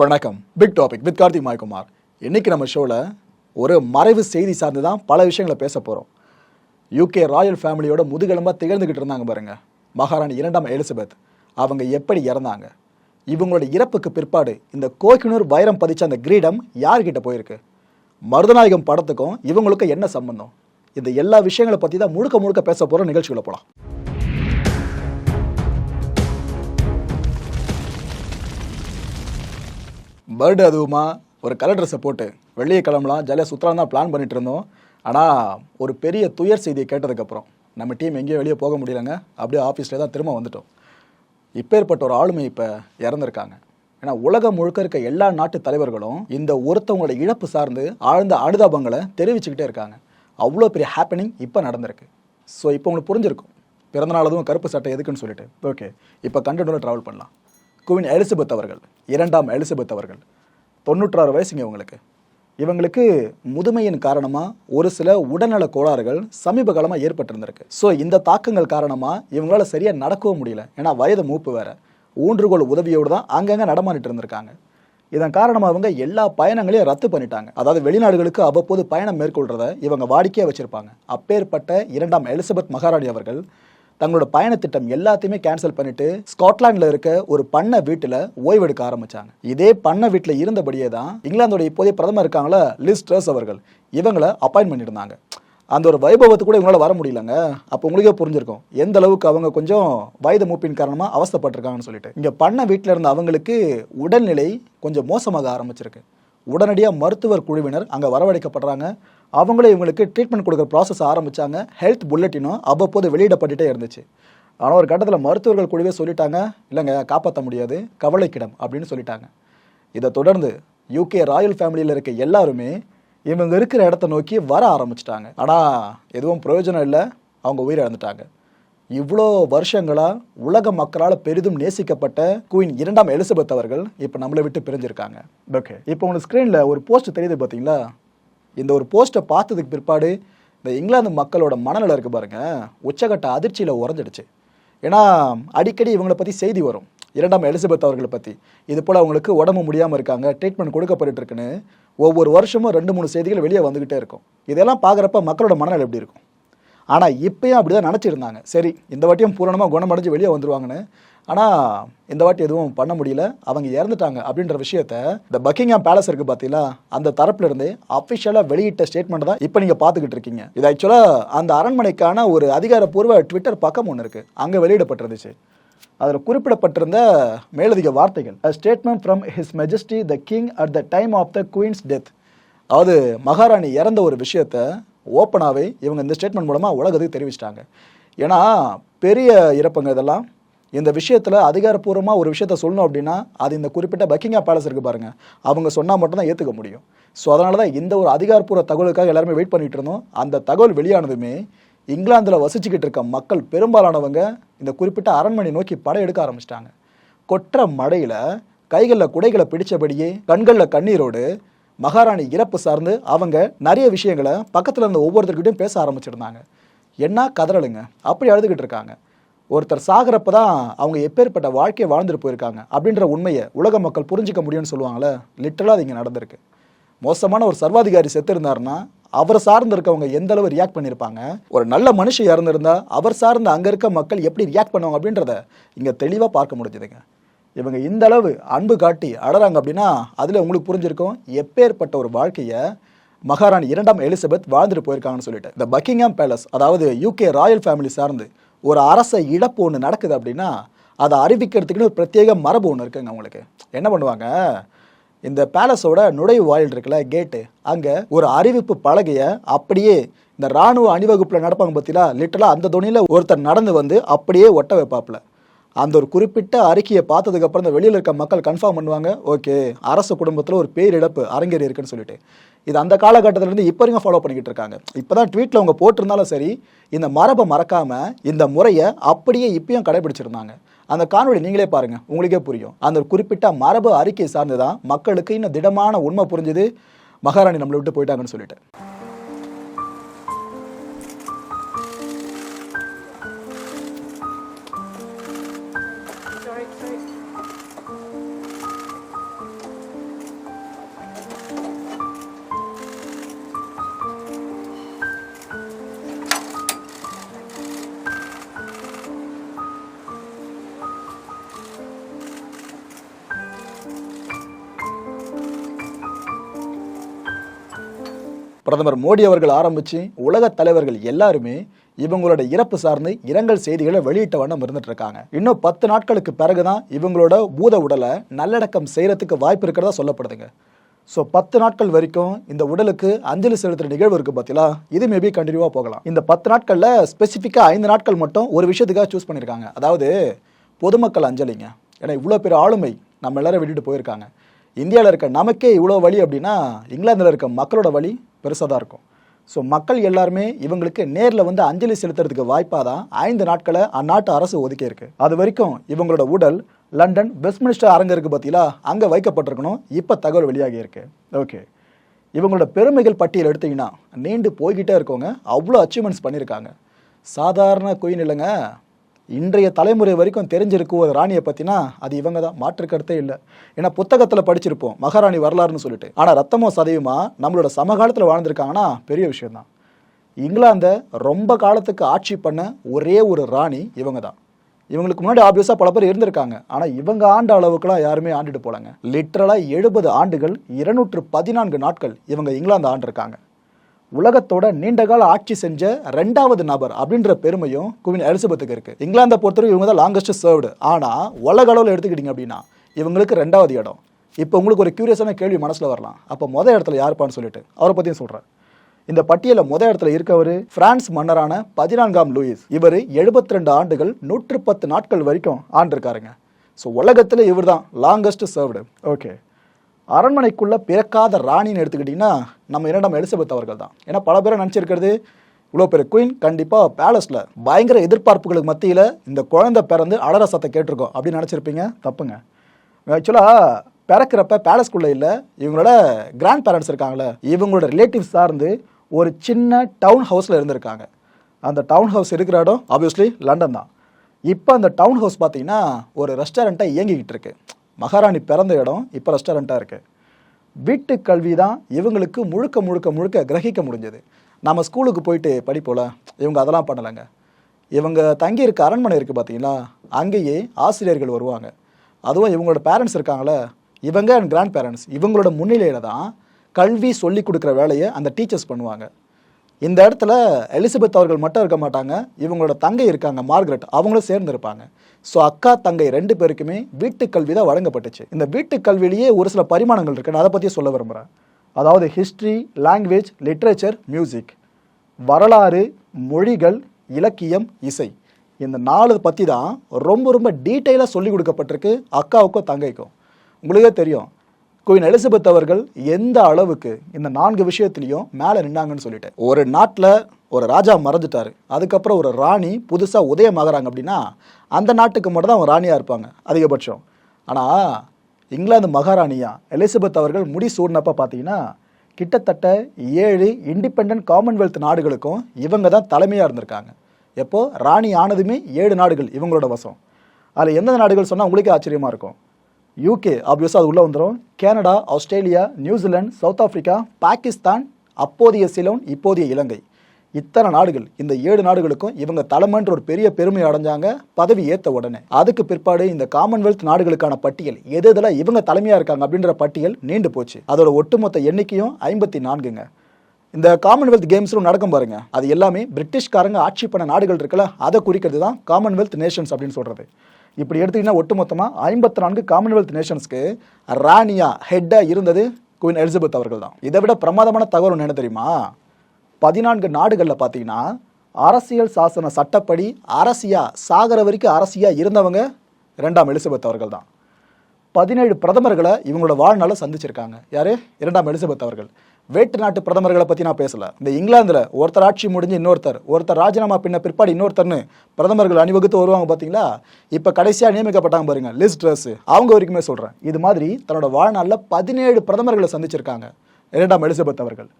வணக்கம். Big topic with Karthik Maikumar. இன்றைக்கி நம்ம ஷோவில் ஒரு மறைவு செய்தி சார்ந்து தான் பல விஷயங்களை பேச போகிறோம் யூகே ராயல் ஃபேமிலியோட முதுகெலும்பாக திகழ்ந்துக்கிட்டு இருந்தாங்க பாருங்க. மகாராணி இரண்டாம் எலிசபெத். அவங்க எப்படி இறந்தாங்க? இவங்களோட இறப்புக்கு பிற்பாடு இந்த கோகினூர் வைரம் பதிச்ச அந்த கிரீடம் யார்கிட்ட போயிருக்கு? மருதநாயகம் படத்துக்கும் இவங்களுக்கும் என்ன சம்பந்தம்? இந்த எல்லா விஷயங்களை பற்றி தான் முழுக்க முழுக்க பேச போகிற நிகழ்ச்சிகளை போகலாம் பர்டு அதுவுமா ஒரு கலர் ட்ரெஸ்ஸை போட்டு வெளியே கிளம்பலாம் ஜாலியாக சுற்றலாம் தான் பிளான் பண்ணிட்டு இருந்தோம். ஆனால் ஒரு பெரிய துயர் செய்தியை கேட்டதுக்கப்புறம் நம்ம டீம் எங்கேயும் வெளியே போக முடியலங்க. அப்படியே ஆஃபீஸில் தான் திரும்ப வந்துட்டோம். இப்பேற்பட்ட ஒரு ஆளுமை இப்போ இறந்துருக்காங்க. ஏன்னா உலகம் முழுக்க இருக்க எல்லா நாட்டு தலைவர்களும் இந்த ஒருத்தவங்களோட இழப்பு சார்ந்து ஆழ்ந்த அனுதாபங்களை தெரிவிச்சுக்கிட்டே இருக்காங்க. அவ்வளோ பெரிய ஹாப்பனிங் இப்போ நடந்திருக்கு. ஸோ இப்போ உங்களுக்கு புரிஞ்சிருக்கும். பிறந்தநாள் அதுவும் கருப்பு சட்டை எதுக்குன்னு சொல்லிட்டு. ஓகே இப்போ கண்டனோட ட்ராவல் பண்ணலாம். குவின் எலிசபெத் அவர்கள் இரண்டாம் எலிசபெத் அவர்கள். தொண்ணூற்றாறு வயசுங்க இவங்களுக்கு. இவங்களுக்கு முதுமையின் காரணமாக ஒரு சில உடல்நல கோளாறுகள் சமீப காலமாக ஏற்பட்டிருந்திருக்கு. ஸோ இந்த தாக்கங்கள் காரணமாக இவங்களால் சரியாக நடக்கவும் முடியல. ஏன்னா வயது மூப்பு வேற. ஊன்றுகோல் உதவியோடு தான் அங்கங்கே நடமாடிட்டு இருந்திருக்காங்க. இதன் காரணமாக அவங்க எல்லா பயணங்களையும் ரத்து பண்ணிட்டாங்க. அதாவது வெளிநாடுகளுக்கு அவ்வப்போது பயணம் மேற்கொள்றத இவங்க வாடிக்கையாக வச்சுருப்பாங்க. அப்பேற்பட்ட இரண்டாம் எலிசபெத் மகாராணி அவர்கள் தங்களோட பயணத்திட்டம் எல்லாத்தையுமே கேன்சல் பண்ணிட்டு ஸ்காட்லாண்டில் இருக்க ஒரு பண்ணை வீட்டில் ஓய்வெடுக்க ஆரம்பிச்சாங்க. இதே பண்ணை வீட்டில் இருந்தபடியே தான் இங்கிலாந்தோட இப்போதைய பிரதமர் இருக்காங்களா லிஸ் அவர்கள் இவங்களை அப்பாயின்ட் பண்ணியிருந்தாங்க. அந்த ஒரு வைபவத்து கூட இவங்களால வர முடியலங்க. அப்போ உங்களுக்கே புரிஞ்சிருக்கும் எந்த அளவுக்கு அவங்க கொஞ்சம் வயது மூப்பின் காரணமாக அவஸ்தைப்பட்டிருக்காங்கன்னு சொல்லிட்டு. இங்கே பண்ண வீட்டில் இருந்த அவங்களுக்கு உடல்நிலை கொஞ்சம் மோசமாக ஆரம்பிச்சிருக்கு. உடனடியாக மருத்துவர் குழுவினர் அங்கே வரவழைக்கப்படுறாங்க. அவங்களே இவங்களுக்கு ட்ரீட்மெண்ட் கொடுக்குற ப்ராசஸ் ஆரம்பிச்சாங்க. ஹெல்த் புல்லட்டினும் அவ்வப்போது வெளியிடப்பட்டுட்டே இருந்துச்சு. ஆனால் ஒரு கட்டத்தில் மருத்துவர்கள் குழுவே சொல்லிட்டாங்க இல்லைங்க காப்பாற்ற முடியாது கவலைக்கிடம் அப்படின்னு சொல்லிட்டாங்க. இதை தொடர்ந்து யூகே ராயல் ஃபேமிலியில் இருக்க எல்லாருமே இவங்க இருக்கிற இடத்த நோக்கி வர ஆரம்பிச்சிட்டாங்க. ஆனால் எதுவும் பிரயோஜனம் இல்லை அவங்க உயிரிழந்துட்டாங்க. இவ்வளோ வருஷங்களாக உலக மக்களால் பெரிதும் நேசிக்கப்பட்ட குயின் இரண்டாம் எலிசபெத் அவர்கள் இப்போ நம்மளை விட்டு பிரிஞ்சிருக்காங்க. ஓகே இப்போ உங்களுக்கு ஸ்க்ரீனில் ஒரு போஸ்ட் தெரியுது பார்த்தீங்களா இந்த ஒரு போஸ்ட்டை பார்த்ததுக்கு பிற்பாடு இந்த இங்கிலாந்து மக்களோட மனநிலை இருக்கு பாருங்கள் உச்சகட்ட அதிர்ச்சியில் உறைஞ்சிடுச்சு. ஏன்னா அடிக்கடி இவங்களை பற்றி செய்தி வரும். இரண்டாம் எலிசபெத் அவர்களை பற்றி இது போல் அவங்களுக்கு உடம்பு முடியாமல் இருக்காங்க ட்ரீட்மெண்ட் கொடுக்கப்பட்டு இருக்குன்னு ஒவ்வொரு வருஷமும் ரெண்டு மூணு செய்திகள் வெளியே வந்துக்கிட்டே இருக்கும். இதெல்லாம் பார்க்குறப்ப மக்களோட மனநிலை எப்படி இருக்கும்? ஆனால் இப்பயும் அப்படி தான் நினச்சிருந்தாங்க சரி இந்த வாட்டியும் பூரணமாக குணமடைஞ்சு வெளியே வந்துருவாங்கன்னு ஆனால் இந்த வாட்டி எதுவும் பண்ண முடியல. அவங்க இறந்துட்டாங்க அப்படின்ற விஷயத்த இந்த பக்கிங்ஹாம் பேலஸ் இருக்குது பார்த்தீங்களா அந்த தரப்புல இருந்து அஃபிஷியலாக வெளியிட்ட ஸ்டேட்மெண்ட் தான் இப்போ நீங்கள் பார்த்துக்கிட்டு இருக்கீங்க. இது ஆக்சுவலாக அந்த அரண்மனைக்கான ஒரு அதிகாரப்பூர்வ ட்விட்டர் பக்கம் ஒன்று இருக்குது அங்கே வெளியிடப்பட்டிருந்துச்சு. அதில் குறிப்பிடப்பட்டிருந்த மேலதிக வார்த்தைகள். A statement from his majesty the king at the time of the queen's death அதாவது மகாராணி இறந்த ஒரு விஷயத்த ஓப்பனாகவே இவங்க இந்த ஸ்டேட்மெண்ட் மூலமாக உலகத்துக்கு தெரிவிச்சிட்டாங்க. ஏன்னா பெரிய இறப்புங்க இதெல்லாம். இந்த விஷயத்தில் அதிகாரப்பூர்வமாக ஒரு விஷயத்த சொல்லணும் அப்படின்னா அது இந்த குறிப்பிட்ட பக்கிங்கா பேலஸ் இருக்குது பாருங்கள் அவங்க சொன்னால் மட்டும்தான் ஏற்றுக்க முடியும். ஸோ அதனால தான் இந்த ஒரு அதிகாரப்பூர்வ தகவலுக்காக எல்லாருமே வெயிட் பண்ணிகிட்டு இருந்தோம். அந்த தகவல் வெளியானதுமே இங்கிலாந்தில் வசிச்சுக்கிட்டு இருக்க மக்கள் பெரும்பாலானவங்க இந்த குறிப்பிட்ட அரண்மனை நோக்கி படையெடுக்க ஆரம்பிச்சிட்டாங்க. கொற்ற மழையில் கைகளில் குடைகளை பிடித்தபடியே கண்களில் கண்ணீரோடு மகாராணி இறப்பு சார்ந்து அவங்க நிறைய விஷயங்களை பக்கத்தில் இருந்த ஒவ்வொருத்தர்கிட்டையும் பேச ஆரம்பிச்சிருந்தாங்க. என்ன கதறலுங்க? அப்படி அழுதுகிட்டு இருக்காங்க. ஒருத்தர் சாகிறப்ப தான் அவங்க எப்பேற்பட்ட வாழ்க்கையை வாழ்ந்துட்டு போயிருக்காங்க. அப்படின்ற உண்மையை உலக மக்கள் புரிஞ்சிக்க முடியும்னு சொல்லுவாங்களே லிட்டரலாக அது இங்கே நடந்திருக்கு. மோசமான ஒரு சர்வாதிகாரி செத்து இருந்தாருன்னா அவர் சார்ந்து இருக்கவங்க எந்த அளவு ரியாக்ட் பண்ணியிருப்பாங்க ஒரு நல்ல மனுஷன் இறந்துருந்தா அவர் சார்ந்த அங்கே இருக்க மக்கள் எப்படி ரியாக்ட் பண்ணுவாங்க அப்படின்றத இங்கே தெளிவாக பார்க்க முடிஞ்சுதுங்க. இவங்க இந்த அளவு அன்பு காட்டி அடறாங்க அப்படின்னா அதில் உங்களுக்கு புரிஞ்சிருக்கும் எப்பேற்பட்ட ஒரு வாழ்க்கையை மகாராணி இரண்டாம் எலிசபெத் வாழ்ந்துட்டு போயிருக்காங்கன்னு சொல்லிட்டு. இந்த பக்கிங்ஹாம் பேலஸ் அதாவது யூகே ராயல் ஃபேமிலி சார்ந்து ஒரு அரச இழப்பு ஒன்று நடக்குது அப்படின்னா அதை அறிவிக்கிறதுக்குன்னு ஒரு பிரத்யேக மரபு ஒன்று இருக்குங்க அவங்களுக்கு. என்ன பண்ணுவாங்க? இந்த பேலஸோட நுழைவு வாயில் இருக்குல்ல கேட்டு அங்கே ஒரு அறிவிப்பு பலகையை அப்படியே இந்த ராணுவ அணிவகுப்பில் நடப்பாங்க பார்த்தீங்களா லிட்டலாக அந்த துணியில் ஒருத்தர் நடந்து வந்து அப்படியே ஒட்ட வைப்பாப்பில். அந்த ஒரு குறிப்பிட்ட அறிக்கையை பார்த்ததுக்கப்புறம் இந்த வெளியில் இருக்க மக்கள் கன்ஃபார்ம் பண்ணுவாங்க ஓகே அரசு குடும்பத்தில் ஒரு பேரிழப்பு அரங்கேறி இருக்குன்னு சொல்லிட்டு. இது அந்த காலகட்டத்திலேருந்து இப்போ வரைக்கும் ஃபாலோ பண்ணிக்கிட்டு இருக்காங்க. இப்போ தான் ட்வீட்டில் அவங்க போட்டிருந்தாலும் சரி இந்த மரபை மறக்காமல் இந்த முறையை அப்படியே இப்பயும் கடைபிடிச்சிருந்தாங்க. அந்த காணொலி நீங்களே பாருங்கள் உங்களுக்கே புரியும். அந்த குறிப்பிட்ட மரபு அறிக்கை சார்ந்து தான் மக்களுக்கு இன்னும் திடமான உண்மை புரிஞ்சுது. மகாராணி நம்மளை விட்டு போயிட்டாங்கன்னு சொல்லிட்டு. பிரதமர் மோடி அவர்கள் ஆரம்பித்து உலக தலைவர்கள் எல்லாருமே இவங்களோட இறப்பு சார்ந்து இரங்கல் செய்திகளை வெளியிட்ட வண்ணம் இருந்துட்டு இருக்காங்க. இன்னும் பத்து நாட்களுக்கு பிறகுதான் இவங்களோட பூத உடலை நல்லடக்கம் செய்யறதுக்கு வாய்ப்பு இருக்கிறதா சொல்லப்படுதுங்க. ஸோ பத்து நாட்கள் வரைக்கும் இந்த உடலுக்கு அஞ்சலி செலுத்துகிற நிகழ்வு இருக்கு பார்த்தீங்களா இது மேபி கண்டினியூவாக போகலாம். இந்த பத்து நாட்களில் ஸ்பெசிஃபிக்காக ஐந்து நாட்கள் மட்டும் ஒரு விஷயத்துக்காக சூஸ் பண்ணியிருக்காங்க அதாவது பொதுமக்கள் அஞ்சலிங்க. ஏன்னா இவ்வளோ பெரிய ஆளுமை நம்ம எல்லாரும் விட்டுட்டு போயிருக்காங்க. இந்தியாவில் இருக்க நமக்கே இவ்வளோ வழி அப்படின்னா இங்கிலாந்தில் இருக்க மக்களோட வழி பெருசாக தான் இருக்கும். ஸோ மக்கள் எல்லாருமே இவங்களுக்கு நேரில் வந்து அஞ்சலி செலுத்துறதுக்கு வாய்ப்பாக தான் ஐந்து நாட்களை அந்நாட்டு அரசு ஒதுக்கியிருக்கு அது வரைக்கும் இவங்களோட உடல் லண்டன் வெஸ்ட்மினிஸ்டர் அரங்கு இருக்கு பார்த்தீங்களா அங்கே வைக்கப்பட்டிருக்கணும். இப்போ தகவல் வெளியாகி இருக்கு. ஓகே இவங்களோட பெருமைகள் பட்டியல் எடுத்தீங்கன்னா நீண்டு போய்கிட்டே இருக்கவங்க அவ்வளோ அச்சீவ்மெண்ட்ஸ் பண்ணியிருக்காங்க சாதாரண குயின் இல்லைங்க. இன்றைய தலைமுறை வரைக்கும் தெரிஞ்சிருக்கும் ஒரு ராணியை பற்றினா அது இவங்க தான் மாற்று கருத்தே இல்லை. ஏன்னா புத்தகத்தில் படிச்சிருப்போம். மகாராணி வரலாறுன்னு சொல்லிட்டு. ஆனால் ரத்தமோ சதவீமா நம்மளோட சமகாலத்தில் வாழ்ந்திருக்காங்கன்னா பெரிய விஷயம்தான். இங்கிலாந்தை ரொம்ப காலத்துக்கு ஆட்சி பண்ண ஒரே ஒரு ராணி இவங்க தான் இவங்களுக்கு முன்னாடி ஆப்வியஸாக பல பேர் இருந்திருக்காங்க. ஆனால் இவங்க ஆண்ட அளவுக்குலாம் யாருமே ஆண்டுட்டு போலாங்க. லிட்ரலாக எழுபது ஆண்டுகள் இருநூற்று பதினான்கு நாட்கள் இவங்க இங்கிலாந்து ஆண்டிருக்காங்க. உலகத்தோட நீண்டகால ஆட்சி செஞ்ச ரெண்டாவது நபர் அப்படின்ற பெருமையும் குவின் எலிசபெத்துக்கு இருக்கு. இங்கிலாந்தை பொறுத்தவரை இவங்க தான் லாங்கஸ்ட் சர்வ்டு ஆனால் உலக அளவில் எடுத்துக்கிட்டீங்க அப்படின்னா இவங்களுக்கு ரெண்டாவது இடம். இப்போ உங்களுக்கு ஒரு கியூரியஸான கேள்வி மனசில் வரலாம். அப்போ மொதல் இடத்துல யாருப்பான்னு சொல்லிட்டு அவரை பற்றியும் சொல்கிறேன் இந்த பட்டியலில் முத இடத்துல இருக்கவர் பிரான்ஸ் மன்னரான பதினான்காம் லூயிஸ். இவர் 72 ரெண்டு ஆண்டுகள் நூற்று பத்து நாட்கள் வரைக்கும் ஆண்டிருக்காருங்க. ஸோ உலகத்தில் இவர் தான் லாங்கஸ்ட் சர்வ்டு ஓகே அரண்மனைக்குள்ள பிறக்காத ராணின்னு எடுத்துக்கிட்டிங்கன்னா நம்ம இரண்டாம் எலிசபெத் அவர்கள் தான். ஏன்னா பல பேரை நினச்சிருக்கிறது இவ்வளோ பெரிய குயின் கண்டிப்பாக பேலஸில் பயங்கர எதிர்பார்ப்புகளுக்கு மத்தியில் இந்த குழந்தை பிறந்து அலற சத்தை கேட்டிருக்கோம் அப்படின்னு நினச்சிருப்பீங்க. தப்புங்க. ஆக்சுவலாக பிறக்கிறப்ப பேலஸ்குள்ளே இல்லை இவங்களோட கிராண்ட் பேரண்ட்ஸ் இருக்காங்களே இவங்களோட ரிலேட்டிவ்ஸ் சார்ந்து ஒரு சின்ன டவுன் ஹவுஸில் இருந்திருக்காங்க. அந்த டவுன் ஹவுஸ் இருக்கிற இடம் ஆப்வியஸ்லி லண்டன் தான். இப்போ அந்த டவுன் ஹவுஸ் பார்த்தீங்கன்னா ஒரு ரெஸ்டாரண்ட்டாக இயங்கிக்கிட்டு இருக்குது மகாராணி பிறந்த இடம் இப்போ ரெஸ்டாரண்ட்டாக இருக்குது வீட்டு கல்வி தான் இவங்களுக்கு முழுக்க முழுக்க முழுக்க கிரகிக்க முடிஞ்சது. நம்ம ஸ்கூலுக்கு போயிட்டு படிப்போல இவங்க அதெல்லாம் பண்ணலைங்க. இவங்க தங்கியிருக்க அரண்மனை இருக்குது பார்த்தீங்களா அங்கேயே ஆசிரியர்கள் வருவாங்க. அதுவும் இவங்களோட பேரண்ட்ஸ் இருக்காங்களே இவங்க அண்ட் கிராண்ட் பேரண்ட்ஸ் இவங்களோட முன்னிலையில் தான் கல்வி சொல்லி கொடுக்குற வேலையை அந்த டீச்சர்ஸ் பண்ணுவாங்க. இந்த இடத்துல எலிசபெத் அவர்கள் மட்டும் இருக்க மாட்டாங்க இவங்களோட தங்கை இருக்காங்க மார்கரெட் அவங்களும் சேர்ந்து இருப்பாங்க ஸோ அக்கா தங்கை ரெண்டு பேருக்குமே வீட்டு கல்வி தான் வழங்கப்பட்டுச்சு. இந்த வீட்டு கல்வியிலேயே ஒரு சில பரிமாணங்கள் இருக்கு. நான் அதை பற்றி சொல்ல விரும்புகிறேன் அதாவது ஹிஸ்ட்ரி லாங்குவேஜ் லிட்ரேச்சர் மியூசிக் வரலாறு மொழிகள் இலக்கியம் இசை. இந்த நாலு பற்றி தான் ரொம்ப ரொம்ப டீட்டெயிலாக சொல்லி கொடுக்கப்பட்டிருக்கு அக்காவுக்கும் தங்கைக்கும். உங்களுக்கே தெரியும். குயின் எலிசபெத் அவர்கள் எந்த அளவுக்கு இந்த நான்கு விஷயத்துலையும் மேலே நின்னாங்கன்னு சொல்லிட்டு ஒரு நாட்டில் ஒரு ராஜா மறைஞ்சிட்டாரு அதுக்கப்புறம் ஒரு ராணி புதுசாக உதயமாகறாங்க அப்படின்னா அந்த நாட்டுக்கு மட்டும் தான் அவங்க ராணியாக இருப்பாங்க அதிகபட்சம். ஆனால் இங்கிலாந்து மகாராணியா எலிசபெத் அவர்கள் முடி சூடினப்ப பார்த்தீங்கன்னா கிட்டத்தட்ட ஏழு இண்டிபெண்ட் காமன்வெல்த் நாடுகளுக்கும் இவங்க தான் தலைமையாக இருந்திருக்காங்க. எப்போது ராணி ஆனதுமே ஏழு நாடுகள் இவங்களோட வசம். அதில் எந்தெந்த நாடுகள் சொன்னால் உங்களுக்கே ஆச்சரியமாக இருக்கும். யூகே ஆப்வியஸாக அது உள்ளே வந்துடும் Canada Australia New Zealand South Africa Pakistan அப்போதைய சிலோன் இப்போதைய இலங்கை. இத்தனை நாடுகள் இந்த ஏழு நாடுகளுக்கும் இவங்க தலைமைன்ற ஒரு பெரிய பெருமை அடைஞ்சாங்க பதவி ஏற்ற உடனே. அதுக்கு பிற்பாடு இந்த காமன்வெல்த் நாடுகளுக்கான பட்டியல் எது எதில் இவங்க தலைமையாக இருக்காங்க அப்படின்ற பட்டியல் நீண்டு போச்சு. அதோட ஒட்டுமொத்த எண்ணிக்கையும் ஐம்பத்தி நான்குங்க. இந்த காமன்வெல்த் கேம்ஸும் நடக்கும் பாருங்க. அது எல்லாமே பிரிட்டிஷ்காரங்க ஆட்சி பண்ண நாடுகள் இருக்குல்ல அதை குறிக்கிறது தான் காமன்வெல்த் நேஷன்ஸ் அப்படின்னு சொல்கிறது இப்படி எடுத்தீங்கன்னா ஒட்டுமொத்தமாக ஐம்பத்தி நான்கு காமன்வெல்த் நேஷன்ஸ்க்கு ராணியா ஹெட்டாக இருந்தது குயின் எலிசபெத் அவர்கள் தான் இதை விட பிரமாதமான தகவல் ஒன்று என்ன தெரியுமா? பதினான்கு நாடுகளில் பார்த்தீங்கன்னா அரசியல் சாசன சட்டப்படி அரசியா சாகர வரைக்கும் அரசியா இருந்தவங்க இரண்டாம் எலிசபெத் அவர்கள் தான் பதினேழு பிரதமர்களை இவங்களோட வாழ்நாளில் சந்திச்சிருக்காங்க. யாரு? இரண்டாம் எலிசபெத் அவர்கள். வேற்று நாட்டு பிரதமர்களை பற்றி நான் பேசல. இந்த இங்கிலாந்தில் ஒருத்தர் ஆட்சி முடிஞ்சு இன்னொருத்தர் ஒருத்தர் ராஜினாமா பின்ன பிற்பாடு இன்னொருத்தர்னு பிரதமர்கள் அணிவகுத்து வருவாங்க பார்த்தீங்களா இப்போ கடைசியாக நியமிக்கப்பட்டாங்க பாருங்க லிஸ் ட்ரெஸ். அவங்க வரைக்குமே சொல்கிறேன் இது மாதிரி தன்னோட வாழ்நாளில் பதினேழு பிரதமர்களை சந்திச்சிருக்காங்க. இரண்டாம் எலிசபெத் அவர்கள்.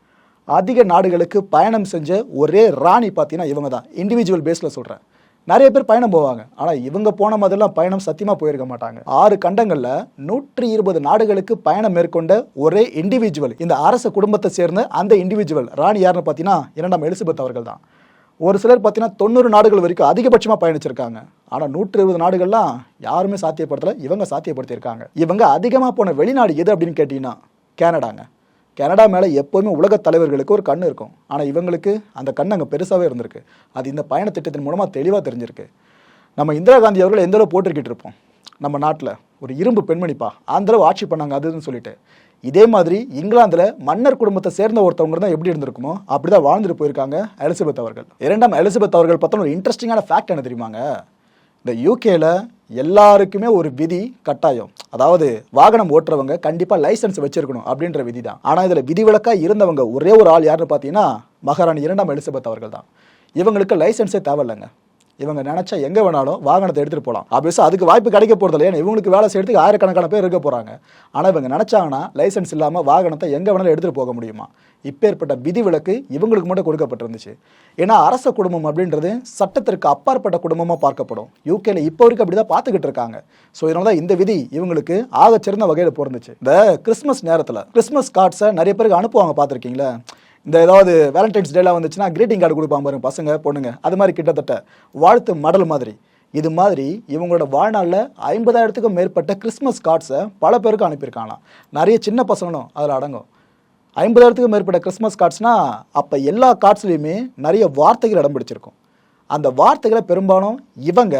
அதிக நாடுகளுக்கு பயணம் செஞ்ச ஒரே ராணி பார்த்தீங்கன்னா இவங்க தான் இண்டிவிஜுவல் பேஸில் சொல்கிறேன் நிறைய பேர் பயணம் போவாங்க. ஆனால் இவங்க போன மாதிரிலாம் பயணம் சத்தியமாக போயிருக்க மாட்டாங்க. ஆறு கண்டங்களில் நூற்றி இருபது நாடுகளுக்கு பயணம் மேற்கொண்ட ஒரே இண்டிவிஜுவல் இந்த அரச குடும்பத்தை சேர்ந்த அந்த இண்டிவிஜுவல் ராணி யாருன்னு பார்த்தீங்கன்னா இரண்டாம் எலிசபெத் அவர்கள் தான். ஒரு சிலர் பார்த்தீங்கன்னா தொண்ணூறு நாடுகள் வரைக்கும் அதிகபட்சமாக பயணிச்சிருக்காங்க. ஆனால் நூற்றி இருபது நாடுகள்லாம் யாருமே சாத்தியப்படுத்தலை இவங்க சாத்தியப்படுத்தியிருக்காங்க. இவங்க அதிகமாக போன வெளிநாடு எது அப்படின்னு கேட்டிங்கன்னா கேனடாங்க. கனடா மேலே எப்போவுமே உலகத் தலைவர்களுக்கு ஒரு கண் இருக்கும். ஆனால் இவங்களுக்கு அந்த கண் அங்கே பெருசாகவே இருந்திருக்கு. அது இந்த பயண திட்டத்தின் மூலமாக தெளிவாக தெரிஞ்சிருக்கு. நம்ம இந்திரா காந்தி அவர்கள் எந்த அளவு போட்டிருக்கிட்டு இருப்போம்? நம்ம நாட்டில். ஒரு இரும்பு பெண்மணிப்பா? ஆந்திராவை ஆட்சி பண்ணாங்க அதுன்னு சொல்லிட்டு. இதே மாதிரி இங்கிலாந்தில் மன்னர் குடும்பத்தை சேர்ந்த ஒருத்தவங்க தான் எப்படி இருந்திருக்குமோ அப்படி தான் வாழ்ந்துட்டு போயிருக்காங்க எலிசபெத் அவர்கள். இரண்டாம் எலிசபெத் அவர்கள் பார்த்தோம் ஒரு இன்ட்ரெஸ்டிங்கான ஃபேக்ட் என்ன தெரியுமாங்க? இந்த யூகேல எல்லாருக்குமே ஒரு விதி கட்டாயம். அதாவது வாகனம் ஓட்டுறவங்க கண்டிப்பாக லைசன்ஸ் வச்சிருக்கணும் அப்படின்ற விதி தான் ஆனால் இதில் விதிவிலக்காக இருந்தவங்க ஒரே ஒரு ஆள் யாருன்னு பார்த்தீங்கன்னா மகாராணி இரண்டாம் எலிசபெத் அவர்கள் தான் இவங்களுக்கு லைசன்ஸே தேவையில்லைங்க. இவங்க நினைச்சா எங்க வேணாலும் வாகனத்தை எடுத்துட்டு போகலாம் ஆப்வியஸா அதுக்கு வாய்ப்பு கிடைக்க போறது இல்லையா இவங்களுக்கு வேலை செய்யறதுக்கு ஆயிரக்கணக்கான பேர் இருக்க போறாங்க. ஆனா இவங்க நினைச்சாங்கன்னா லைசன்ஸ் இல்லாம வாகனத்தை எங்க வேணாலும் எடுத்துட்டு போக முடியுமா? இப்பேற்பட்ட விதிவிலக்கு இவங்களுக்கு மட்டும் கொடுக்கப்பட்டிருந்துச்சு. ஏன்னா அரச குடும்பம் அப்படின்றது சட்டத்திற்கு அப்பாற்பட்ட குடும்பமாக பார்க்கப்படும். யூகேல இப்போ வரைக்கும் அப்படி தான் பார்த்துக்கிட்டு இருக்காங்க. ஸோ இதனால தான் இந்த விதி இவங்களுக்கு ஆகச்சிறந்த வகையில் போயிருந்துச்சு இந்த கிறிஸ்மஸ் நேரத்தில் கிறிஸ்மஸ் கார்ட்ஸை நிறைய பேருக்கு அனுப்புவாங்க பார்த்துருக்கீங்களா? இந்த ஏதாவது வேலண்டைன்ஸ் டேலாம் வந்துச்சுன்னா கிரீட்டிங் கார்டு கொடுப்பாங்க பாருங்க பசங்க பொண்ணுங்க. அது மாதிரி கிட்டத்தட்ட வாழ்த்து மடல் மாதிரி. இது மாதிரி இவங்களோட வாழ்நாளில் ஐம்பதாயிரத்துக்கும் மேற்பட்ட கிறிஸ்மஸ் கார்ட்ஸை பல பேருக்கு அனுப்பியிருக்காங்களாம். நிறைய சின்ன பசங்களும் அதில் அடங்கும். ஐம்பதாயிரத்துக்கும் மேற்பட்ட கிறிஸ்மஸ் கார்ட்ஸ்னால் அப்போ எல்லா கார்ட்ஸ்லேயுமே நிறைய வார்த்தைகள் இடம் பிடிச்சிருக்கும். அந்த வார்த்தைகளை பெரும்பாலும் இவங்க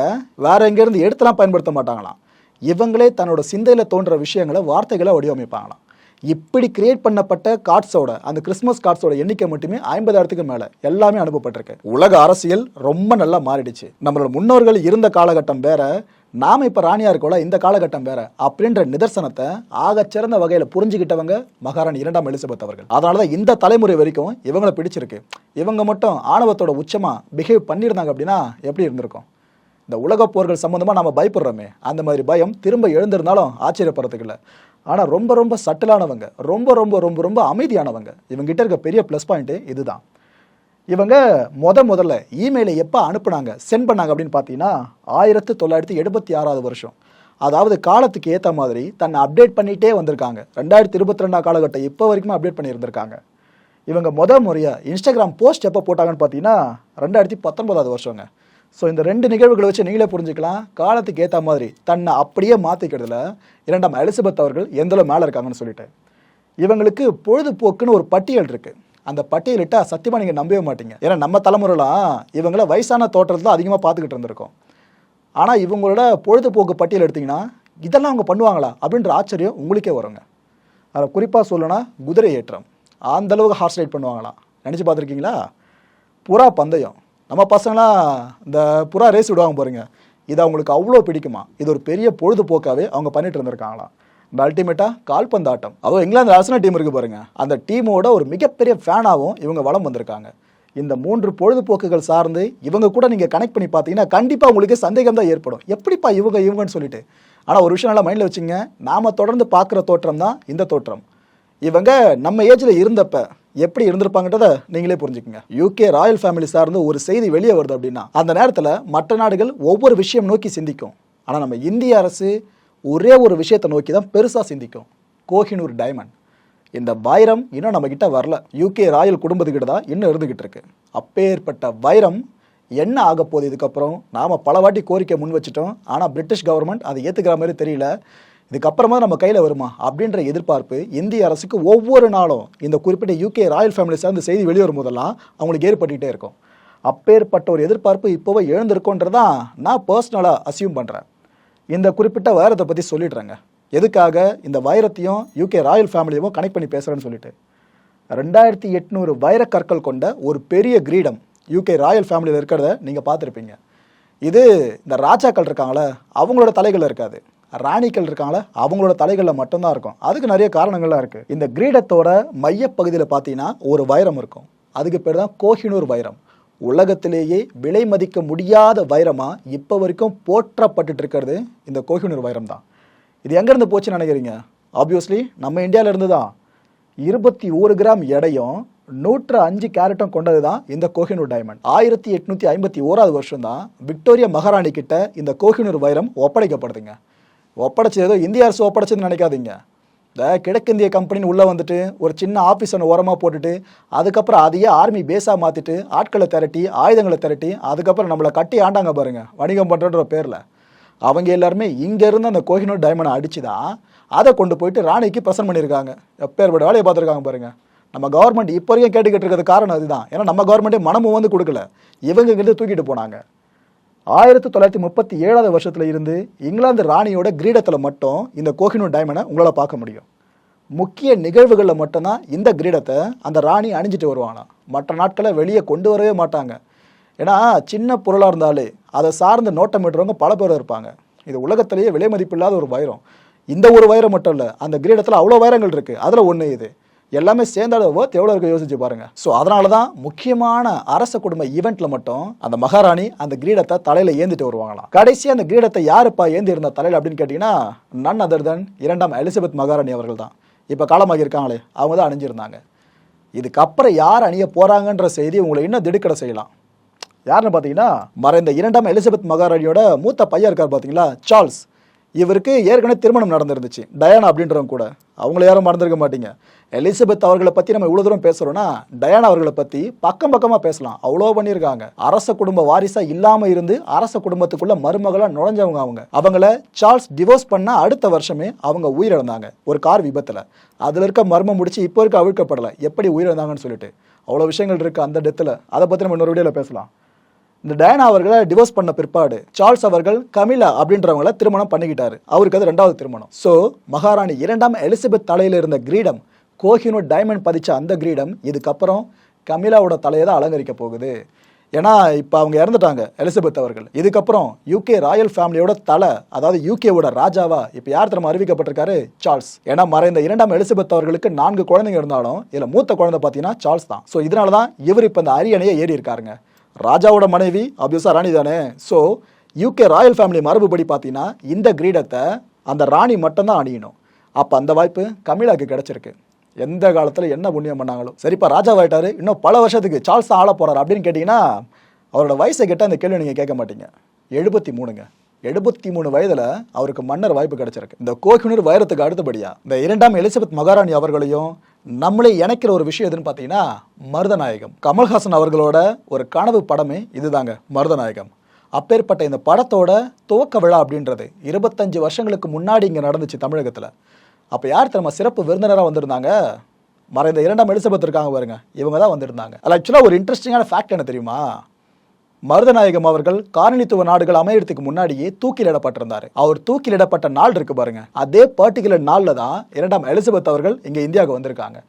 வேற எங்கேருந்து எடுத்துலாம் பயன்படுத்த மாட்டாங்களாம். இவங்களே தன்னோட சிந்தையில் தோன்ற விஷயங்களை வார்த்தைகளை வடிவமைப்பாங்களாம். இப்படி கிரியேட் பண்ணப்பட்ட கார்ட்ஸோட அந்த கிறிஸ்மஸ் கார்ட்ஸோட எண்ணிக்கை மட்டுமே ஐம்பதாயிரத்துக்கு மேலே எல்லாமே அனுப்பப்பட்டிருக்கு. உலக அரசியல் ரொம்ப நல்லா மாறிடுச்சு. நம்மளோட முன்னோர்கள் இருந்த காலகட்டம் வேற நாம இப்ப ராணியா இருக்கோல இந்த காலகட்டம் வேற அப்படின்ற நிதர்சனத்தை ஆகச்சிறந்த வகையில புரிஞ்சுக்கிட்டவங்க மகாராணி இரண்டாம் எலிசபெத் அவர்கள். அதனாலதான் இந்த தலைமுறை வரைக்கும் இவங்களை பிடிச்சிருக்கு. இவங்க மட்டும் ஆணவத்தோட உச்சமா பிஹேவ் பண்ணியிருந்தாங்க அப்படின்னா எப்படி இருந்திருக்கும்? இந்த உலக போர்கள் சம்மந்தமாக நம்ம பயப்படுறோமே அந்த மாதிரி பயம் திரும்ப எழுந்திருந்தாலும் ஆச்சரியப்படுறதுக்கு இல்லை. ஆனால் ரொம்ப ரொம்ப சட்டிலானவங்க ரொம்ப ரொம்ப ரொம்ப ரொம்ப அமைதியானவங்க. இவங்ககிட்ட இருக்க பெரிய ப்ளஸ் பாயிண்ட்டு இதுதான். இவங்க முத முதல்ல இமெயிலை எப்போ அனுப்புனாங்க சென்ட் பண்ணாங்க அப்படின்னு பார்த்தீங்கன்னா ஆயிரத்து தொள்ளாயிரத்தி எழுபத்தி ஆறாவது வருஷம். அதாவது காலத்துக்கு ஏற்ற மாதிரி தன்னை அப்டேட் பண்ணிகிட்டே வந்திருக்காங்க. ரெண்டாயிரத்தி இருபத்தி ரெண்டாம் காலகட்டம் இப்போ வரைக்கும் அப்டேட் பண்ணியிருந்திருக்காங்க. இவங்க முத முறையாக இன்ஸ்டாகிராம் போஸ்ட் எப்போ போட்டாங்கன்னு பார்த்தீங்கன்னா ரெண்டாயிரத்தி பத்தொன்பதாவது வருஷங்க. ஸோ இந்த ரெண்டு நிகழ்வுகளை வச்சு நீங்களே புரிஞ்சுக்கலாம். காலத்துக்கு ஏற்ற மாதிரி தன்னை அப்படியே மாற்றிக்கிறதுல இரண்டாம் எலிசபெத் அவர்கள் எந்தளவு மேலே இருக்காங்கன்னு சொல்லிட்டு. இவங்களுக்கு பொழுதுபோக்குன்னு ஒரு பட்டியல் இருக்குது அந்த பட்டியலிட்டால் சத்தியமாக நீங்கள் நம்பவே மாட்டீங்க. ஏன்னா நம்ம தலைமுறைலாம் இவங்கள வயசான தோற்றத்தில் தான் அதிகமாக பார்த்துக்கிட்டு இருந்திருக்கோம். ஆனால் இவங்களோட பொழுதுபோக்கு பட்டியல் எடுத்திங்கன்னா இதெல்லாம் அவங்க பண்ணுவாங்களா அப்படின்ற ஆச்சரியம் உங்களுக்கே வருங்க. அதில் குறிப்பாக சொல்லணும்னா குதிரை ஏற்றம். அந்த அளவுக்கு ஹார்ஸ் ரைட் பண்ணுவாங்களாம். நினச்சி பார்த்துருக்கீங்களா? புறா பந்தயம். நம்ம பசங்களாம் இந்த புறா ரேஸ் விடுவாங்க பாருங்க. இது அவங்களுக்கு அவ்வளோ பிடிக்குமா? இது ஒரு பெரிய பொழுதுபோக்காகவே அவங்க பண்ணிட்டு இருந்திருக்காங்களாம் இந்த அல்டிமேட்டாக கால்பந்தாட்டம். அதுவும் இங்கிலாந்து அரசன டீம் இருக்கு பாருங்கள் அந்த டீமோட ஒரு மிகப்பெரிய ஃபேனாகவும் இவங்க வளம் வந்திருக்காங்க. இந்த மூன்று பொழுதுபோக்குகள் சார்ந்து இவங்க கூட நீங்கள் கனெக்ட் பண்ணி பார்த்தீங்கன்னா கண்டிப்பாக உங்களுக்கு சந்தேகம் தான் ஏற்படும். எப்படிப்பா இவங்க இவங்கன்னு சொல்லிட்டு. ஆனால் ஒரு விஷயம் நல்லா மைண்டில் வச்சுங்க நாம தொடர்ந்து பார்க்குற தோற்றம் தான் இந்த தோற்றம். இவங்க நம்ம ஏஜில் இருந்தப்ப எப்படி இருந்திருப்பாங்கன்றத நீங்களே புரிஞ்சுக்கங்க. யூகே ராயல் ஃபேமிலி சார்ந்து ஒரு செய்தி வெளியே வருது அப்படின்னா அந்த நேரத்தில் மற்ற நாடுகள் ஒவ்வொரு விஷயம் நோக்கி சிந்திக்கும். ஆனால் நம்ம இந்திய அரசு ஒரே ஒரு விஷயத்தை நோக்கி தான் பெருசாக சிந்திக்கும். கோஹினூர் டைமண்ட். இந்த வைரம் இன்னும் நம்மக்கிட்ட வரல. யூகே ராயல் குடும்பத்துக்கிட்ட தான் இன்னும் இருந்துகிட்டு இருக்கு. அப்பேற்பட்ட வைரம் என்ன ஆக போகுது இதுக்கப்புறம்? நாம் பல வாட்டி கோரிக்கை முன் வச்சிட்டோம். ஆனால் பிரிட்டிஷ் கவர்மெண்ட் அதை ஏற்றுக்கிற மாதிரி தெரியல. இதுக்கப்புறமா நம்ம கையில் வருமா? அப்படின்ற எதிர்பார்ப்பு இந்திய அரசுக்கு ஒவ்வொரு நாளும் இந்த குறிப்பிட்ட யூகே ராயல் ஃபேமிலி சார்ந்த செய்தி வெளிவரும் போதெல்லாம் அவங்களுக்கு ஏற்பட்டுகிட்டே இருக்கும். அப்பேற்பட்ட ஒரு எதிர்பார்ப்பு இப்போவே எழுந்திருக்கோன்றதான் நான் பர்சனலாக அசியூம் பண்ணுறேன் இந்த குறிப்பிட்ட வைரத்தை பற்றி சொல்லிடுறேங்க. எதுக்காக இந்த வைரத்தையும் யூகே ராயல் ஃபேமிலியும் கனெக்ட் பண்ணி பேசுகிறேன்னு சொல்லிட்டு. ரெண்டாயிரத்தி எட்நூறு வைர கற்கள் கொண்ட ஒரு பெரிய கிரீடம் யூகே ராயல் ஃபேமிலியில் இருக்கிறத நீங்கள் பார்த்துருப்பீங்க. இது இந்த ராஜாக்கள் இருக்காங்களே அவங்களோட தலைகளில் இருக்காது. ராணிகள் இருக்காங்களே அவங்களோட தலைகளில் மட்டும்தான் இருக்கும். அதுக்கு நிறைய காரணங்கள்லாம் இருக்குது இந்த கிரீடத்தோட மையப்பகுதியில் பார்த்தீங்கன்னா ஒரு வைரம் இருக்கும். அதுக்கு பேர் தான் கோஹினூர் வைரம். உலகத்திலேயே விலை மதிக்க முடியாத வைரமாக இப்போ வரைக்கும் போற்றப்பட்டுட்டு இருக்கிறது இந்த கோஹினூர் வைரம் தான். இது எங்கேருந்து போச்சுன்னு நினைக்கிறீங்க? ஆப்வியஸ்லி நம்ம இந்தியாவிலேருந்து தான். இருபத்தி ஒரு கிராம் எடையும் நூற்று அஞ்சு கேரட்டும் கொண்டது தான் இந்த கோஹினூர் டைமண்ட் ஆயிரத்தி எட்நூற்றி ஐம்பத்தி ஓராவது வருஷம் தான் விக்டோரியா மகாராணி கிட்ட இந்த கோஹினூர் வைரம் ஒப்படைக்கப்படுதுங்க. ஒப்படைச்சது ஏதோ இந்திய அரசு ஒப்படைச்சதுன்னு நினைக்காதீங்க. இந்த கிழக்கிந்திய கம்பெனின்னு உள்ளே வந்துட்டு ஒரு சின்ன ஆஃபீஸ் ஒன்று ஓரமாக போட்டுட்டு அதுக்கப்புறம் அதையே ஆர்மி பேஸாக மாற்றிட்டு ஆட்களை திரட்டி ஆயுதங்களை திரட்டி அதுக்கப்புறம் நம்மளை கட்டி ஆண்டாங்க பாருங்கள் வணிகம் பண்ணுறன்ற பேரில். அவங்க எல்லாருமே இங்கேருந்து அந்த கோஹினூர் டைமண்டை அடிச்சு தான் அதை கொண்டு போயிட்டு ராணிக்கு பிரசன் பண்ணியிருக்காங்க. எப்பேற்பட்ட வேலையை பார்த்துருக்காங்க பாருங்கள் நம்ம கவர்மெண்ட் இப்போ வரைக்கும் கேட்டுக்கிட்டு இருக்கிறது காரணம் அதுதான். ஏன்னா நம்ம கவர்மெண்ட்டே மனமும் வந்து கொடுக்கல. இவங்க கிட்ட தூக்கிட்டு போனாங்க. ஆயிரத்தி தொள்ளாயிரத்தி முப்பத்தி ஏழாவது வருஷத்துல இருந்து இங்கிலாந்து ராணியோட கிரீடத்தில் மட்டும் இந்த கோஹினூர் டைமண்டை உங்களால் பார்க்க முடியும். முக்கிய நிகழ்வுகளில் மட்டும்தான் இந்த கிரீடத்தை அந்த ராணி அணிஞ்சிட்டு வருவாங்களாம் மற்ற நாட்களை வெளியே கொண்டு வரவே மாட்டாங்க. ஏன்னா சின்ன பொருளாக இருந்தாலே அதை சார்ந்து நோட்டம் விடுறவங்க பல பேர் இருப்பாங்க. இது உலகத்திலேயே விலை மதிப்பில்லாத ஒரு வைரம். இந்த ஒரு வைரம் மட்டும் இல்லை அந்த கிரீடத்தில் அவ்வளோ வைரங்கள் இருக்குது அதில் ஒன்று இது. எல்லாமே சேர்ந்தால ஒர்த் எவ்வளோ இருக்கு யோசிச்சு பாருங்க. ஸோ அதனால தான் முக்கியமான அரச குடும்ப ஈவெண்ட்ல மட்டும் அந்த மகாராணி அந்த கிரீடத்தை தலையில ஏந்திட்டு வருவாங்களாம். கடைசி அந்த கிரீடத்தை யாருப்பா ஏந்தி இருந்த தலையில அப்படின்னு கேட்டீங்கன்னா நன் அதர் தன் இரண்டாம் எலிசபெத் மகாராணி அவர்கள் தான். இப்போ காலமாக இருக்காங்களே அவங்க தான் அணிஞ்சிருந்தாங்க. இதுக்கப்புறம் யார் அணிய போறாங்கன்ற செய்தி உங்களை இன்னும் திடுக்கடை செய்யலாம். யாருன்னு பார்த்தீங்கன்னா மறைந்த இரண்டாம் எலிசபெத் மகாராணியோட மூத்த பையன் இருக்கார் பார்த்தீங்களா சார்ல்ஸ். இவருக்கு ஏற்கனவே திருமணம் நடந்திருந்துச்சு டயானா அப்படின்றவங்க கூட. அவங்கள யாரும் மறந்துருக்க மாட்டீங்க. எலிசபெத் அவர்களை பற்றி நம்ம இவ்வளோ தூரம் பேசுகிறோன்னா டயானா அவர்களை பற்றி பக்கம் பக்கமாக பேசலாம். அவ்வளோ பண்ணியிருக்காங்க. அரச குடும்ப வாரிசாக இல்லாமல் இருந்து அரச குடும்பத்துக்குள்ள மருமகளாக நுழைஞ்சவங்க அவங்க. அவங்கள சார்ல்ஸ் டிவோர்ஸ் பண்ண அடுத்த வருஷமே அவங்க உயிரிழந்தாங்க. ஒரு கார் விபத்தில். அதில் இருக்க மர்மம் முடிச்சு இப்போ இருக்க அவிழ்க்கப்படலை. எப்படி உயிரிழந்தாங்கன்னு சொல்லிட்டு. அவ்வளோ விஷயங்கள் இருக்குது அந்த டெத்தில் அதை பற்றி நம்ம இன்னொரு வீடியோவில் பேசலாம். இந்த டயனா அவர்களை டிவோர்ஸ் பண்ண பிற்பாடு சார்ல்ஸ் அவர்கள் கமிலா அப்படின்றவங்கள திருமணம் பண்ணிக்கிட்டாரு. அவருக்கு அது ரெண்டாவது திருமணம். ஸோ மகாராணி இரண்டாம் எலிசபெத் தலையில் இருந்த கிரீடம் கோஹினோ டைமண்ட் பதிச்ச அந்த கிரீடம் இதுக்கப்புறம் கமிலாவோட தலையை தான் அலங்கரிக்க போகுது. ஏன்னா இப்போ அவங்க இறந்துட்டாங்க எலிசபெத் அவர்கள். இதுக்கப்புறம் யூகே ராயல் ஃபேமிலியோட தலை அதாவது யூகேவோட ராஜாவா இப்போ யார் தெரியுமா அறிவிக்கப்பட்டிருக்காரு? சார்ல்ஸ். ஏன்னா மறைந்த இரண்டாம் எலிசபெத் அவர்களுக்கு நான்கு குழந்தைங்க இருந்தாலும் இதில் மூத்த குழந்தை பார்த்தீங்கன்னா சார்ல்ஸ் தான். ஸோ இதனால தான் இவர் இப்போ இந்த அரியணையை ஏறி இருக்காருங்க ராஜாவோட மனைவி அபியூசா ராணி தானே. ஸோ யூகே ராயல் ஃபேமிலி மரபுபடி பார்த்தீங்கன்னா இந்த கிரீடத்தை அந்த ராணி மட்டும்தான் அணியணும். அப்போ அந்த வாய்ப்பு கமிழாக்கு கிடச்சிருக்கு. எந்த காலத்தில் என்ன புண்ணியம் பண்ணாங்களோ. சரிப்பா ராஜாவாயிட்டார் இன்னும் பல வருஷத்துக்கு சார்ல்ஸ் தான் ஆள போகிறார் அப்படின்னு கேட்டிங்கன்னா அவரோட வயசை கேட்டால் அந்த கேள்வி நீங்கள் கேட்க மாட்டீங்க. எழுபத்தி மூணுங்க. எழுபத்தி மூணு வயதில் அவருக்கு மன்னர் வாய்ப்பு கிடச்சிருக்கு. இந்த கோகினூர் வைரத்துக்கு அடுத்தபடியாக இந்த இரண்டாம் எலிசபெத் மகாராணி அவர்களையும் நம்மளே இணைக்கிற ஒரு விஷயம் எதுன்னு பார்த்தீங்கன்னா மருதநாயகம். கமல்ஹாசன் அவர்களோட ஒரு கனவு படமே இதுதாங்க மருதநாயகம். அப்பேற்பட்ட இந்த படத்தோட துவக்க விழா அப்படின்றது இருபத்தஞ்சு வருஷங்களுக்கு முன்னாடி இங்கே நடந்துச்சு தமிழகத்தில். அப்போ யார் தரமா சிறப்பு விருந்தினராக வந்திருந்தாங்க? மறைந்த இரண்டாம் எலிசபெத் இருக்காங்க பாருங்க இவங்க தான் வந்திருந்தாங்க. அதில் ஆக்சுவலாக ஒரு இன்ட்ரெஸ்டிங்கான ஃபேக்ட் என்ன தெரியுமா? மருதநாயகம் அவர்கள் காலனித்துவ நாடுகள் அமையறதுக்கு முன்னாடியே தூக்கிலிடப்பட்டிருந்தார். அவர் தூக்கிலிடப்பட்ட நாள் இருக்கு பாருங்க. அதே பர்டிகுலர் நாளில் தான் இரண்டாம் எலிசபெத் அவர்கள் இங்கே இந்தியாவுக்கு வந்திருக்காங்க.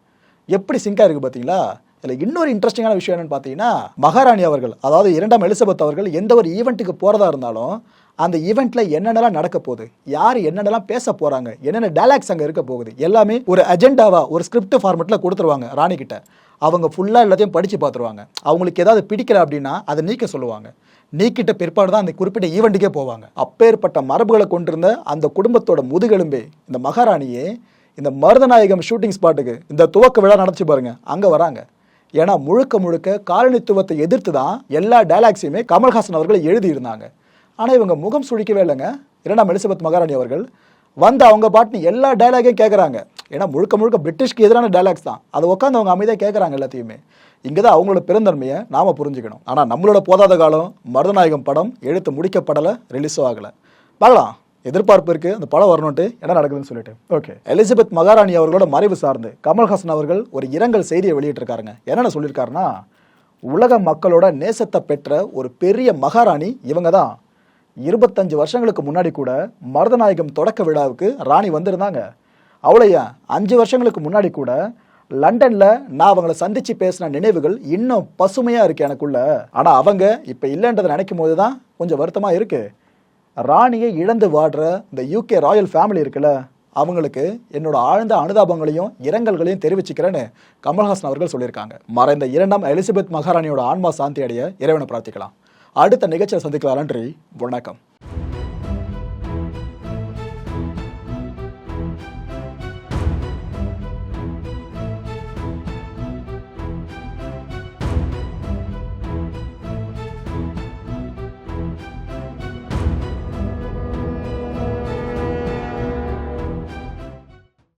எப்படி சிங்காக இருக்கு பார்த்தீங்களா இதில் இன்னொரு இன்ட்ரெஸ்டிங்கான விஷயம் என்னன்னு பார்த்தீங்கன்னா மகாராணி அவர்கள் அதாவது இரண்டாம் எலிசபெத் அவர்கள் எந்த ஒரு ஈவெண்ட்டுக்கு போகிறதா இருந்தாலும் அந்த ஈவெண்ட்டில் என்னென்னலாம் நடக்க போகுது யார் என்னென்னலாம் பேச போகிறாங்க என்னென்ன டைலாக்ஸ் அங்கே இருக்க போகுது எல்லாமே ஒரு அஜெண்டாவாக ஒரு ஸ்கிரிப்ட் ஃபார்மெட்டில் கொடுத்துருவாங்க ராணி கிட்ட அவங்க ஃபுல்லாக எல்லாத்தையும் படித்து பார்த்துருவாங்க அவங்களுக்கு ஏதாவது பிடிக்கல அப்படின்னா அதை நீக்க சொல்லுவாங்க. நீக்கிட்ட பிற்பாடு தான் அந்த குறிப்பிட்ட ஈவெண்ட்டுக்கே போவாங்க. அப்பேற்பட்ட மரபுகளை கொண்டிருந்த அந்த குடும்பத்தோட முதுகெலும்பே இந்த மகாராணியே இந்த மருதநாயகம் ஷூட்டிங் ஸ்பாட்டுக்கு இந்த துவக்க விழா நடந்துச்சு பாருங்க. அங்கே வராங்க. ஏன்னா முழுக்க முழுக்க காலனித்துவத்தை எதிர்த்து தான் எல்லா டைலாக்ஸையுமே கமல்ஹாசன் அவர்கள் எழுதியிருந்தாங்க. ஆனால் இவங்க முகம் சுழிக்கவே இல்லைங்க. இரண்டாம் எலிசபெத் மகாராணி அவர்கள் வந்து அவங்க பாட்டுன்னு எல்லா டைலாகையும் கேட்குறாங்க ஏன்னா முழுக்க முழுக்க பிரிட்டிஷ்க்கு எதிரான டயலாக்ஸ் தான். அதை உட்காந்து அவங்க அமைதியாக கேட்குறாங்க எல்லாத்தையுமே. இங்கே தான் அவங்களோட பெருந்தன்மையை நாம் புரிஞ்சுக்கணும். ஆனால் நம்மளோட போதாத காலம் மருதநாயகம் படம் எழுத்து முடிக்கப்படலை ரிலீஸும் ஆகலை. பார்க்கலாம். எதிர்பார்ப்பு இருக்குது அந்த படம் வரணுன்ட்டு என்ன நடக்குதுன்னு சொல்லிட்டு. ஓகே. எலிசபெத் மகாராணி அவர்களோட மறைவு சார்ந்து கமல்ஹாசன் அவர்கள் ஒரு இரங்கல் செய்தியை வெளியிட்டிருக்காருங்க. என்னென்ன சொல்லியிருக்காருன்னா உலக மக்களோட நேசத்தை பெற்ற ஒரு பெரிய மகாராணி இவங்க தான் இருபத்தஞ்சு வருஷங்களுக்கு முன்னாடி கூட மருதநாயகம் தொடக்க விழாவுக்கு ராணி வந்திருந்தாங்க. அவளையா அஞ்சு வருஷங்களுக்கு முன்னாடி கூட லண்டனில் நான் அவங்கள சந்தித்து பேசின நினைவுகள் இன்னும் பசுமையாக இருக்குது எனக்குள்ள. ஆனால் அவங்க இப்போ இல்லைன்றதை நினைக்கும் போது தான் கொஞ்சம் வருத்தமாக இருக்குது ராணியை இழந்து வாடுற இந்த யூகே ராயல் ஃபேமிலி இருக்குல்ல அவங்களுக்கு என்னோட ஆழ்ந்த அனுதாபங்களையும் இரங்கல்களையும் தெரிவிச்சுக்கிறேன்னு கமல்ஹாசன் அவர்கள் சொல்லியிருக்காங்க. மறைந்த இரண்டாம் எலிசபெத் மகாராணியோட ஆன்மா சாந்தி அடைய இறைவனை பிரார்த்திக்கலாம். அடுத்த நிகழ்ச்சியை சந்திக்கலாம் நன்றி வணக்கம்.